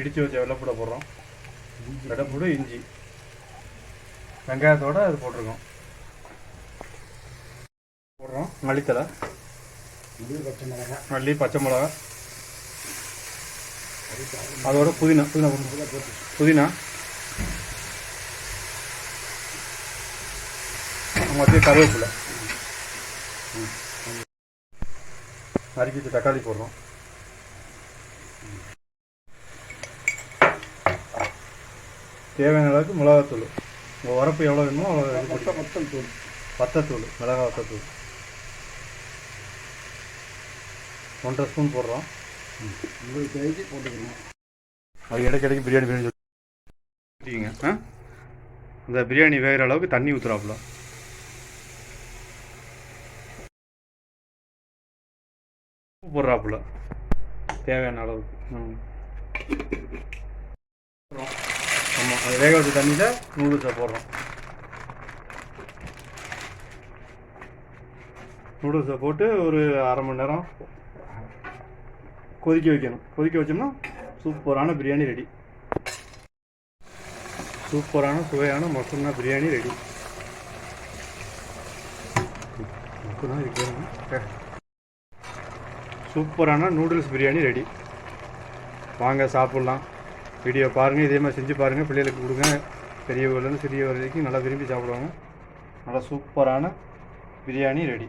இடித்து வச்ச வெள்ளைப்பூடை போடுறோம். வெள்ளைப்பூடு இஞ்சி. வெங்காயத்தோட அது போட்டிருக்கோம். போடுறோம். மல்லித்தலை பச்சை மிளகா மல்லி பச்சை மிளகா. அதோட புதினா புதினா போட்டு புதினா. மத்திய கருவேப்பிலை. நறுக்கிட்டு தக்காளி போடுறோம். தேவையான அளவுக்கு மிளகாத்தூள். உங்கள் உரப்பு எவ்வளோ வேணுமோ அவ்வளோ தூள் வத்தத்தூள் மிளகா வத்தத்தூள் ஒன்றரை ஸ்பூன் போடுறோம். உங்களுக்கு தேவைக்கு போட்டுக்கணும். அது இடைக்கு இடைக்கு பிரியாணி பிரியாணி சொல்லிங்க ஆ? இந்த பிரியாணி வேகிற அளவுக்கு தண்ணி ஊற்றுறாப்புல உப்பு போடுறாப்புல. தேவையான அளவுக்கு. ம். ஆமாம் அது வேக வச்ச தண்ணியில் நூடுல்ஸை போடுறோம். நூடுல்ஸை போட்டு ஒரு அரை மணி நேரம் கொதிக்க வைக்கணும். கொதிக்க வச்சோம்னா சூப்பரான பிரியாணி ரெடி சூப்பரான சுவையான மசூனா பிரியாணி ரெடி தான் இருக்கு சூப்பரான நூடுல்ஸ் பிரியாணி ரெடி வாங்க சாப்பிட்லாம். வீடியோ பாருங்கள் இதே மாதிரி செஞ்சு பாருங்கள் பிள்ளைகளுக்கு கொடுங்க. பெரியவர்லேருந்து சிறியவர் வரைக்கும் நல்லா விரும்பி சாப்பிடுவாங்க. நல்லா சூப்பரான பிரியாணி ரெடி.